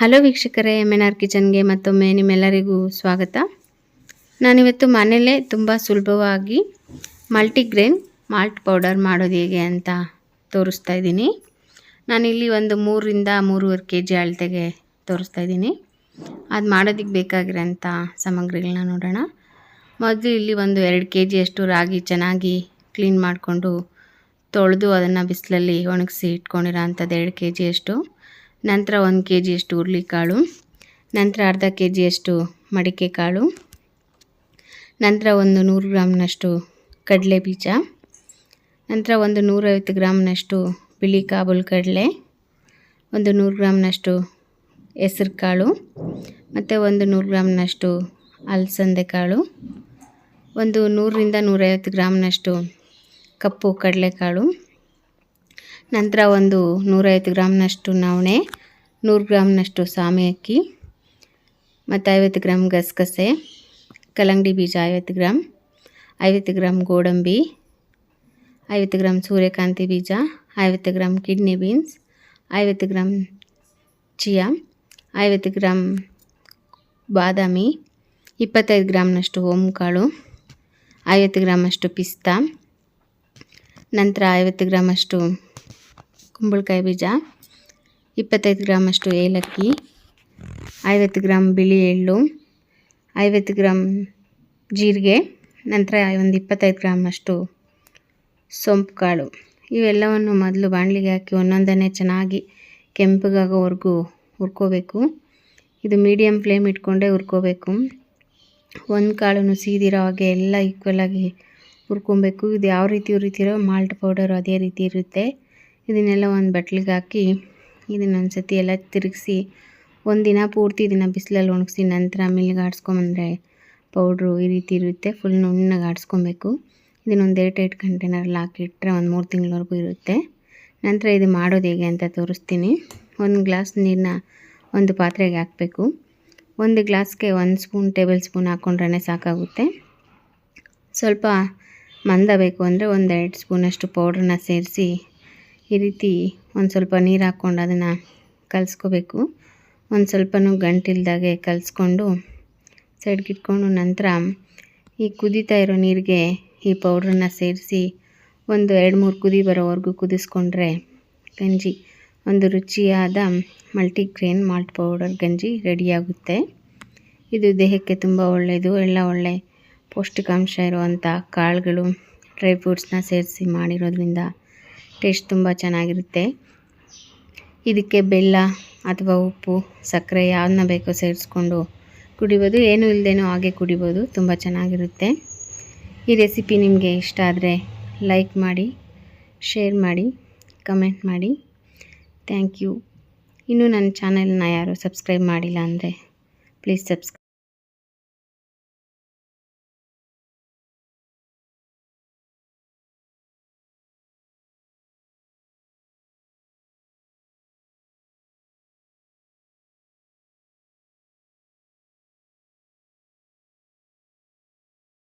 Hello ವೀಕ್ಷಕರೇ M N R ಕಿಚನ್ಗೆ ಮತ್ತೊಮ್ಮೆ ನಿಮ್ಮೆಲ್ಲರಿಗೂ ಸ್ವಾಗತ. ನಾನಿವತ್ತು ಮನೆಯಲ್ಲೇ ತುಂಬ ಸುಲಭವಾಗಿ ಮಲ್ಟಿಗ್ರೇನ್ ಮಾಲ್ಟ್ ಪೌಡರ್ ಮಾಡೋದು ಹೇಗೆ ಅಂತ ತೋರಿಸ್ತಾ ಇದ್ದೀನಿ. ನಾನಿಲ್ಲಿ ಒಂದು ಮೂರರಿಂದ ಮೂರುವರೆ ಕೆ ಜಿ ಅಳತೆಗೆ ತೋರಿಸ್ತಾ ಇದ್ದೀನಿ. ಅದು ಮಾಡೋದಕ್ಕೆ ಬೇಕಾಗಿರೋಂಥ ಸಾಮಗ್ರಿಗಳನ್ನ ನೋಡೋಣ. ಮೊದಲು ಇಲ್ಲಿ ಒಂದು ಎರಡು ಕೆ ಜಿಯಷ್ಟು ರಾಗಿ ಚೆನ್ನಾಗಿ ಕ್ಲೀನ್ ಮಾಡಿಕೊಂಡು ತೊಳೆದು ಅದನ್ನು ಬಿಸಿಲಲ್ಲಿ ಒಣಗಿಸಿ ಇಟ್ಕೊಂಡಿರೋ ಅಂಥದ್ದು ಎರಡು ಕೆ ಜಿಯಷ್ಟು ನಂತರ ಒಂದು ಕೆ ಜಿಯಷ್ಟು ಹುರುಳಿಕಾಳು, ನಂತರ ಅರ್ಧ ಕೆ ಜಿಯಷ್ಟು ಮಡಿಕೆ ಕಾಳು ನಂತರ ಒಂದು ನೂರು ಗ್ರಾಮ್ನಷ್ಟು ಕಡಲೆ ಬೀಜ ನಂತರ ಒಂದು ನೂರೈವತ್ತು ಗ್ರಾಮ್ನಷ್ಟು ಬಿಳಿ ಕಾಬುಲ್ ಕಡಲೆ, ಒಂದು ನೂರು ಗ್ರಾಮ್ನಷ್ಟು ಹೆಸರು ಕಾಳು ಮತ್ತು ಒಂದು ನೂರು ಗ್ರಾಮ್ನಷ್ಟು ಅಲಸಂದೆ ಕಾಳು ಒಂದು ನೂರರಿಂದ ನೂರೈವತ್ತು ಗ್ರಾಮ್ನಷ್ಟು ಕಪ್ಪು ಕಡಲೆಕಾಳು ನಂತರ ಒಂದು ನೂರೈವತ್ತು ಗ್ರಾಮ್ನಷ್ಟು ನವಣೆ, ನೂರು ಗ್ರಾಮ್ನಷ್ಟು ಸಾಮೆ ಅಕ್ಕಿ, ಮತ್ತು ಐವತ್ತು ಗ್ರಾಮ್ ಗಸಗಸೆ, ಕಲ್ಲಂಗಡಿ ಬೀಜ ಐವತ್ತು ಗ್ರಾಮ್ ಐವತ್ತು ಗ್ರಾಮ್ ಗೋಡಂಬಿ, ಐವತ್ತು ಗ್ರಾಮ್ ಸೂರ್ಯಕಾಂತಿ ಬೀಜ, ಐವತ್ತು ಗ್ರಾಮ್ ಕಿಡ್ನಿ ಬೀನ್ಸ್, ಐವತ್ತು ಗ್ರಾಮ್ ಚಿಯಾ, ಐವತ್ತು ಗ್ರಾಮ್ ಬಾದಾಮಿ, ಇಪ್ಪತ್ತೈದು ಗ್ರಾಮ್ನಷ್ಟು ಕಾಳು ಐವತ್ತು ಗ್ರಾಮಷ್ಟು ಪಿಸ್ತಾ, ನಂತರ ಐವತ್ತು ಗ್ರಾಮಷ್ಟು ಕುಂಬಳಕಾಯಿ ಬೀಜ, ಇಪ್ಪತ್ತೈದು ಗ್ರಾಮಷ್ಟು ಏಲಕ್ಕಿ, ಐವತ್ತು ಗ್ರಾಮ್ ಬಿಳಿ ಎಳ್ಳು, ಐವತ್ತು ಗ್ರಾಮ್ ಜೀರಿಗೆ, ನಂತರ ಒಂದು ಇಪ್ಪತ್ತೈದು ಗ್ರಾಮಷ್ಟು ಸೊಂಪು ಕಾಳು. ಇವೆಲ್ಲವನ್ನು ಮೊದಲು ಬಾಣಲಿಗೆ ಹಾಕಿ ಒಂದೊಂದನ್ನೇ ಚೆನ್ನಾಗಿ ಕೆಂಪಗಾಗೋವರೆಗೂ ಹುರ್ಕೋಬೇಕು. ಇದು ಮೀಡಿಯಮ್ ಫ್ಲೇಮ್ ಇಟ್ಕೊಂಡೇ ಹುರ್ಕೋಬೇಕು. ಒಂದು ಕಾಳನ್ನು ಸೀದಿರೋ ಹಾಗೆ ಎಲ್ಲ ಈಕ್ವಲಾಗಿ ಹುರ್ಕೊಬೇಕು. ಇದು ಯಾವ ರೀತಿ ಹುರಿತೀರೋ ಮಾಲ್ಟ್ ಪೌಡರ್ ಅದೇ ರೀತಿ ಇರುತ್ತೆ. ಇದನ್ನೆಲ್ಲ ಒಂದು ಬಟ್ಲಿಗೆ ಹಾಕಿ ಇದನ್ನ ಒಂದು ಸತಿ ಎಲ್ಲ ತಿರುಗಿಸಿ ಒಂದಿನ ಪೂರ್ತಿ ಇದನ್ನು ಬಿಸಿಲಲ್ಲಿ ಒಣಗಿಸಿ ನಂತರ ಮಿಲ್ಗೆ ಆಡಿಸ್ಕೊಂಬಂದ್ರೆ ಪೌಡ್ರು ಈ ರೀತಿ ಇರುತ್ತೆ. ಫುಲ್ ನುಣ್ಣಗೆ ಆಡಿಸ್ಕೊಬೇಕು. ಇದನ್ನೊಂದು ಏಟ್ ಏಟ್ ಕಂಟೈನರಲ್ಲಿ ಹಾಕಿಟ್ರೆ ಒಂದು ಮೂರು ತಿಂಗಳವರೆಗೂ ಇರುತ್ತೆ. ನಂತರ ಇದು ಮಾಡೋದು ಹೇಗೆ ಅಂತ ತೋರಿಸ್ತೀನಿ. ಒಂದು ಗ್ಲಾಸ್ ನೀರನ್ನ ಒಂದು ಪಾತ್ರೆಗೆ ಹಾಕಬೇಕು. ಒಂದು ಗ್ಲಾಸ್ಗೆ ಒಂದು ಸ್ಪೂನ್ ಟೇಬಲ್ ಸ್ಪೂನ್ ಹಾಕ್ಕೊಂಡ್ರೆ ಸಾಕಾಗುತ್ತೆ. ಸ್ವಲ್ಪ ಮಂದ ಬೇಕು ಅಂದರೆ ಎರಡು ಸ್ಪೂನಷ್ಟು ಪೌಡ್ರನ್ನ ಸೇರಿಸಿ ಈ ರೀತಿ ಒಂದು ಸ್ವಲ್ಪ ನೀರು ಹಾಕ್ಕೊಂಡು ಅದನ್ನು ಕಲಿಸ್ಕೋಬೇಕು. ಒಂದು ಸ್ವಲ್ಪನೂ ಗಂಟಿಲ್ದಾಗೆ ಕಲಿಸ್ಕೊಂಡು ಸೈಡ್ಗಿಟ್ಕೊಂಡು ನಂತರ ಈ ಕುದೀತಾ ಇರೋ ನೀರಿಗೆ ಈ ಪೌಡ್ರನ್ನ ಸೇರಿಸಿ ಒಂದು ಎರಡು ಮೂರು ಕುದಿ ಬರೋವರೆಗೂ ಕುದಿಸ್ಕೊಂಡ್ರೆ ಗಂಜಿ ಒಂದು ರುಚಿಯಾದ ಮಲ್ಟಿಗ್ರೇನ್ ಮಾಲ್ಟ್ ಪೌಡರ್ ಗಂಜಿ ರೆಡಿಯಾಗುತ್ತೆ. ಇದು ದೇಹಕ್ಕೆ ತುಂಬ ಒಳ್ಳೆಯದು ಎಲ್ಲ ಒಳ್ಳೆ ಪೌಷ್ಟಿಕಾಂಶ ಇರುವಂಥ ಕಾಳುಗಳು ಡ್ರೈ ಫ್ರೂಟ್ಸ್ನ ಸೇರಿಸಿ ಮಾಡಿರೋದ್ರಿಂದ ಟೇಸ್ಟ್ ತುಂಬ ಚೆನ್ನಾಗಿರುತ್ತೆ. ಇದಕ್ಕೆ ಬೆಲ್ಲ ಅಥವಾ ಉಪ್ಪು, ಸಕ್ಕರೆ ಯಾವ್ದನ್ನ ಬೇಕೋ ಸೇರಿಸ್ಕೊಂಡು ಕುಡಿಬೋದು. ಏನೂ ಇಲ್ಲದೇನೋ ಹಾಗೆ ಕುಡಿಬೋದು. ತುಂಬ ಚೆನ್ನಾಗಿರುತ್ತೆ. ಈ ರೆಸಿಪಿ ನಿಮಗೆ ಇಷ್ಟ ಆದರೆ ಲೈಕ್ ಮಾಡಿ, ಶೇರ್ ಮಾಡಿ, ಕಮೆಂಟ್ ಮಾಡಿ. Thank you. ಇನ್ನೂ ನನ್ನ ಚಾನೆಲ್ನ ಯಾರು ಸಬ್ಸ್ಕ್ರೈಬ್ ಮಾಡಿಲ್ಲ ಅಂದರೆ ಪ್ಲೀಸ್ ಸಬ್ಸ್ಕ್ರೈಬ್